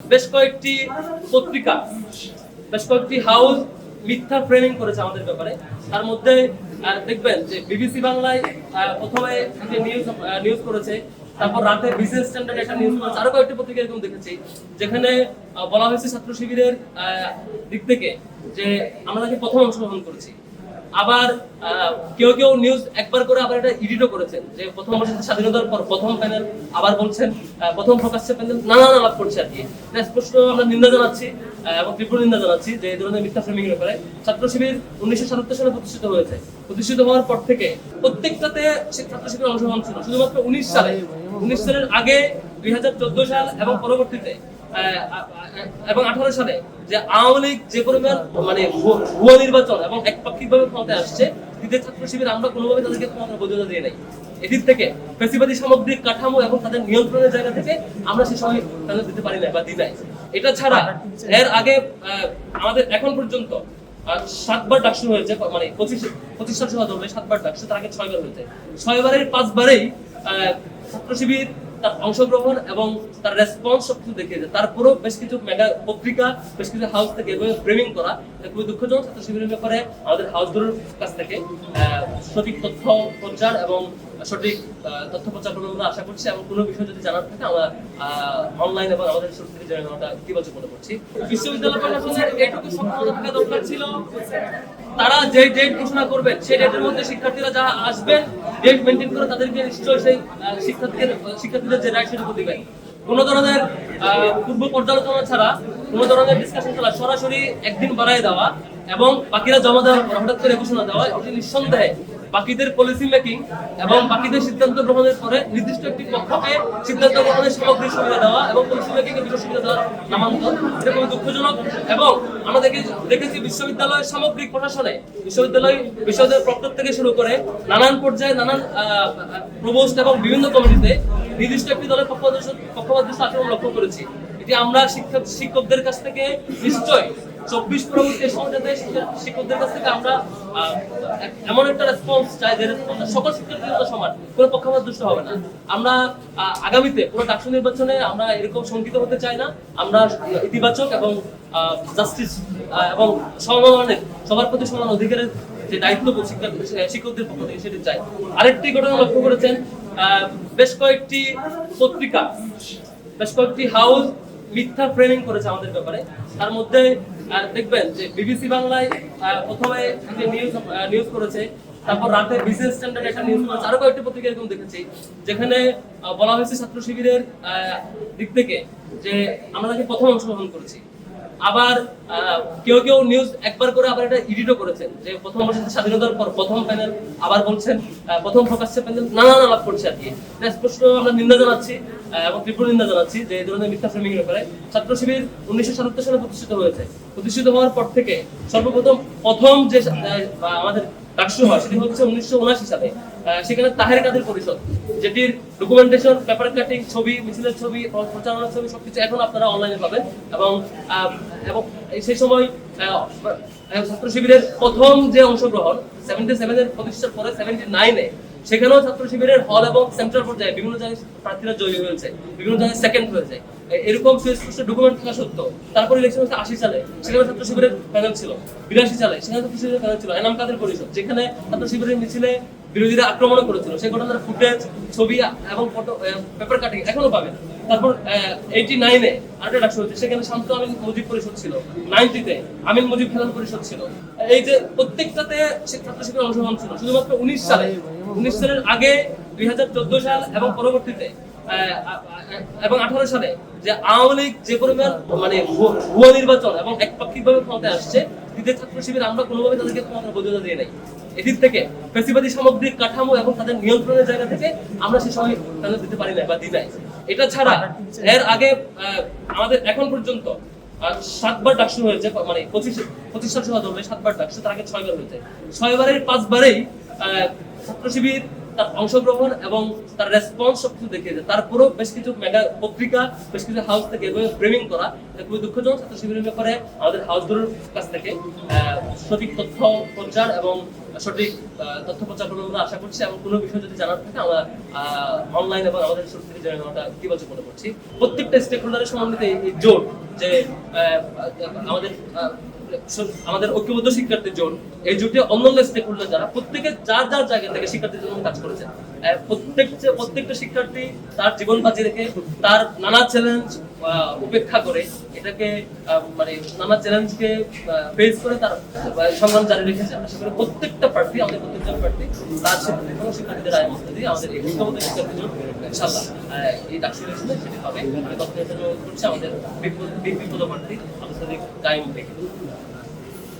বেশ কয়েকটি পত্রিকা, বেশ কয়েকটি হাউস মিথ্যা ফ্রেমিং করেছে আমাদের ব্যাপারে। তার মধ্যে দেখবেন যে বিবিসি বাংলায় প্রথমে যে নিউজ নিউজ করেছে, তারপর রাতে বিজনেস স্ট্যান্ডার্ড একটা নিউজ করেছে। আরও কয়েকটি পত্রিকা এরকম দেখেছি, যেখানে বলা হয়েছে ছাত্র শিবিরের দিক থেকে যে আমরা নাকি প্রথম অংশগ্রহণ করেছি। আবার কেউ কেউ নিউজ একবার করে আবার এটা এডিটও করেছেন, যে প্রথম বর্ষের স্বাধীনতার পর প্রথম প্যানেল আবার বলছেন প্রথম প্রকাশ্যে প্যানেল নানান আলাপ করছে আর কি। এটা স্পষ্ট আমরা নিন্দা জানাচ্ছি এবং তীব্র নিন্দা জানাচ্ছি যে এই ধরনের মিথ্যা ফ্রেমিং ব্যাপারে। ছাত্র শিবির উনিশশো সাতাত্তর সালে প্রতিষ্ঠিত হয়েছে। প্রতিষ্ঠিত হওয়ার পর থেকে প্রত্যেকটাতে ছাত্র শিবির অংশগ্রহণ ছিল। শুধুমাত্র উনিশ সালে, উনিশ সালের আগে দুই হাজার চোদ্দ সাল এবং পরবর্তীতে এবং আঠারো সালে যে আওয়ামী লীগ যে পরিমাণ মানে ভুয়ো নির্বাচন এবং একপাক্ষিকভাবে ক্ষমতায় আসছে, দ্বিতীয় ছাত্র শিবির আমরা কোনোভাবে তাদেরকে ক্ষমতার বৈধতা দিয়ে নাই। এদিক থেকে ফেসিবাদী সামগ্রিক কাঠামো এবং তাদের নিয়ন্ত্রণের জায়গা থেকে আমরা সে সময় তাদের দিতে পারি না বা দিই নাই। এটা ছাড়া এর আগে আমাদের এখন পর্যন্ত সাতবার ডাকসু হয়েছে মানে পঁচিশ প্রতিষ্ঠা সভা ধরলে সাতবার ডাকসু তার আগে ছয়বার হয়েছে। ছয়বারের পাঁচবারেই ছাত্র শিবির তার অংশগ্রহণ এবং তার রেসপন্স সব সবকিছু দেখিয়েছে তারপরেও বেশ কিছু মেগা পত্রিকা, বেশ কিছু হাউস থেকে এভাবে ফ্রেমিং করা খুবই দুঃখজনক। ছাত্র শিবিরের ব্যাপারে আমাদের হাউসগুলোর কাছ থেকে সঠিক তথ্য, প্রচার এবং সঠিক তথ্য প্রচার করব আমরা আশা করছি এবং কোনো বিষয় যদি জানার থাকে আমরা অনলাইন এবং আমাদের সোর্স থেকে জেনে নেওয়াটা ইতিবাচক মনে করছি। বিশ্ববিদ্যালয় প্রশাসনের এইটুকু সক্ষমতা থাকা দরকার ছিল। তারা যে ডেট ঘোষণা করবেন, সেই ডেটের মধ্যে শিক্ষার্থীরা যারা আসবেন ডেট মেনটেন করে তাদেরকে নিশ্চয়ই সেই শিক্ষার্থীদের শিক্ষার্থীদের যে রাইট সেটুকু দিবেন। কোনো ধরনের পূর্ব পর্যালোচনা ছাড়া, কোনো ধরনের ডিসকাশন ছাড়া সরাসরি একদিন বাড়ায় দেওয়া এবং বাকিরা জমা দেওয়ার, হঠাৎ করে ঘোষণা দেওয়া, এটি নিঃসন্দেহে বাকিদের পলিসি মেকিং এবং বাকিদের সিদ্ধান্ত গ্রহণের পরে নির্দিষ্ট একটি পক্ষকে সিদ্ধান্ত গ্রহণের সামগ্রিক সুবিধা দেওয়া এবং পলিসি মেকিং এর বিষয় সুবিধা দেওয়ার নামান্তর এটা খুবই দুঃখজনক। এবং আমরা দেখে দেখেছি বিশ্ববিদ্যালয়ের সামগ্রিক প্রশাসনে বিশ্ববিদ্যালয় বিশ্ববিদ্যালয় প্রক্টর থেকে শুরু করে নানান পর্যায়ে নানান প্রবোস্ট এবং বিভিন্ন কমিটিতে নির্দিষ্ট একটি দলের পক্ষপাত পক্ষপাত আচরণ লক্ষ্য করেছি। এটি আমরা শিক্ষক শিক্ষকদের কাছ থেকে নিশ্চয় চব্বিশ পরবর্তী সমাজে শিক্ষকদের কাছ থেকে আমরা এমন একটা রেসপন্স চাই যে টা সকল শিক্ষার্থীর জন্য সমান, কোনো পক্ষপাত দুষ্ট হবে না। আমরা আগামীতে কোনো ডাকসু নির্বাচনে আমরা এরকম শঙ্কিত হতে চাই না। আমরা ইতিবাচক এবং জাস্টিস এবং সমমানের সবার প্রতি সমান অধিকারের যে দায়িত্ব শিক্ষা শিক্ষকদের পক্ষ থেকে সেটি চাই। আরেকটি ঘটনা লক্ষ্য করেছেন বেশ কয়েকটি পত্রিকা, বেশ কয়েকটি হাউস মিথ্যা ফ্রেমিং করেছে আমাদের ব্যাপারে। তার মধ্যে আহ, দেখবেন যে বিবিসি বাংলায় প্রথমে যে নিউজ নিউজ করেছে তারপর রাতে বিজনেস স্ট্যান্ডার্ড একটা নিউজ করেছে। আরও কয়েকটি পত্রিকা এরকম দেখেছি যেখানে বলা হয়েছে ছাত্র শিবিরের দিক থেকে যে আমরা নাকি প্রথম অংশগ্রহণ করেছি। আবার কেউ কেউ নিউজ একবার করে আবার এটা এডিটও করেছেন, যে প্রথম বর্ষের স্বাধীনতার পর প্রথম প্যানেল আবার বলছেন প্রথম প্রকাশ্যে প্যানেল নানান আলাপ করছে আর কি। স্পষ্ট আমরা নিন্দা জানাচ্ছি এবং তীব্র নিন্দা জানাচ্ছি যে এই ধরনের মিথ্যা ফ্রেমিং ব্যাপারে ছাত্র শিবির উনিশশো সাতাত্তর সালে প্রতিষ্ঠিত হয়েছে। প্রতিষ্ঠিত হওয়ার পর থেকে সর্বপ্রথম প্রথম যে আমাদের হয় সেটি হচ্ছে উনিশশো উনআশি সালে। সেখানে তাহের কাদের পরিষদ, যেটির ডকুমেন্টেশন পেপার কাটিং ছবি, মিছিলের ছবি প্রচারণার ছবি, সবকিছু এখন আপনারা অনলাইনে পাবেন। এবং এবং সেই সময় ছাত্র শিবিরের প্রথম যে অংশগ্রহণ সেভেন্টি সেভেনের প্রতিষ্ঠার পরে সেভেন্টি নাইনে সেখানেও ছাত্র শিবিরের হল এবং সেন্ট্রাল পর্যায়ে বিভিন্ন জায়গায় প্রার্থীরা জয়ী হয়েছে, বিভিন্ন জায়গায় সেকেন্ড হয়েছে। এরকম সুস্পষ্ট ডকুমেন্ট থাকা সত্ত্বেও তারপর ইলেকশন হচ্ছে আশি সালে, সেখানে ছাত্র শিবিরের প্যানেল ছিল, বিরাশি সালে, সেখানে ছাত্র শিবিরের প্যানেল ছিল এনাম কাদের পরিষদ, যেখানে ছাত্র শিবিরের মিছিলে বিরোধীরা আক্রমণ করেছিল। সেই ঘটনার ফুটেজ ছবি এবং ফটো পেপার কাটিং এখনও পাবেন। তারপর এইটি নাইনে আরেকটা ডাকসু হচ্ছে। সেখানে শান্ত আমিন মুজিব পরিষদ ছিল। নাইনটিতে আমিন মুজিব খেলান পরিষদ ছিল। এই যে প্রত্যেকটাতে ছাত্র শিবিরের অংশগ্রহণ ছিল। শুধুমাত্র উনিশ সালে, উনিশ সালের আগে দুই হাজার চোদ্দ সাল এবং পরবর্তীতে এবং আঠারো সালে যে আওয়ামী লীগ যে পরিমাণ মানে ভুয়ো নির্বাচন এবং একপাক্ষিকভাবে ক্ষমতায় আসছে দ্বিতীয় ছাত্র শিবির আমরা কোনোভাবে তাদেরকে ক্ষমতার বৈধতা দিয়ে নাই। এদিক থেকে ফেসিবাদী সামগ্রিক কাঠামো এবং তাদের নিয়ন্ত্রণের জায়গা থেকে আমরা সে সময় তাদের দিতে পারি না বা দিই নাই। এটা ছাড়া এর আগে আমাদের এখন পর্যন্ত সাতবার ডাকসু হয়েছে মানে পঁচিশ প্রতিষ্ঠা সভা ধরলে সাতবার ডাকসু তার আগে ছয়বার হয়েছে। ছয়বারের পাঁচবারেই ছাত্র শিবির তার অংশগ্রহণ এবং তার রেসপন্স সবকিছু দেখিয়েছে। তারপরেও বেশ কিছু মেগা পত্রিকা বেশ কিছু হাউস থেকে এভাবে ফ্রেমিং করা খুবই দুঃখজনক। ছাত্র শিবিরের ব্যাপারে আমাদের হাউসগুলোর কাছ থেকে আহ, সঠিক তথ্য প্রচার এবং সঠিক তথ্য প্রচার করব আমরা আশা করছি। এবং কোনো বিষয় যদি জানার থাকে আমরা অনলাইন এবং আমাদের সোশ্যাল মিডিয়া জেনে নেওয়াটা ইতিবাচক মনে করছি। প্রত্যেকটা স্টেক হোল্ডারের সমন্বিত এই জোট যে আমাদের আমাদের ঐক্যবদ্ধ শিক্ষার্থী জোট এই জোটে অন্যান্য স্টেক হোল্ডার যারা প্রত্যেকে যার যার জায়গা থেকে শিক্ষার্থীর জন্য কাজ করেছে আহ, প্রত্যেক প্রত্যেকটা শিক্ষার্থী তার জীবন বাজি রেখে তার নানা চ্যালেঞ্জ উপেক্ষা করে এটাকে মানে নানা চ্যালেঞ্জকে ফেস করে তার সংগ্রাম জারি রেখেছে। আমরা সেখানে প্রত্যেকটা প্রার্থী, আমাদের প্রত্যেকজন প্রার্থী, তার সেখানে এবং শিক্ষার্থীদের আয় মধ্যে দিয়ে আমাদের এই ঐক্যবদ্ধ শিক্ষার্থী ইনশাল্লাহ এই ডাক্তার সেটি হবে। আমি তথ্য করছি প্রার্থী, আমাদের গায়ে থেকে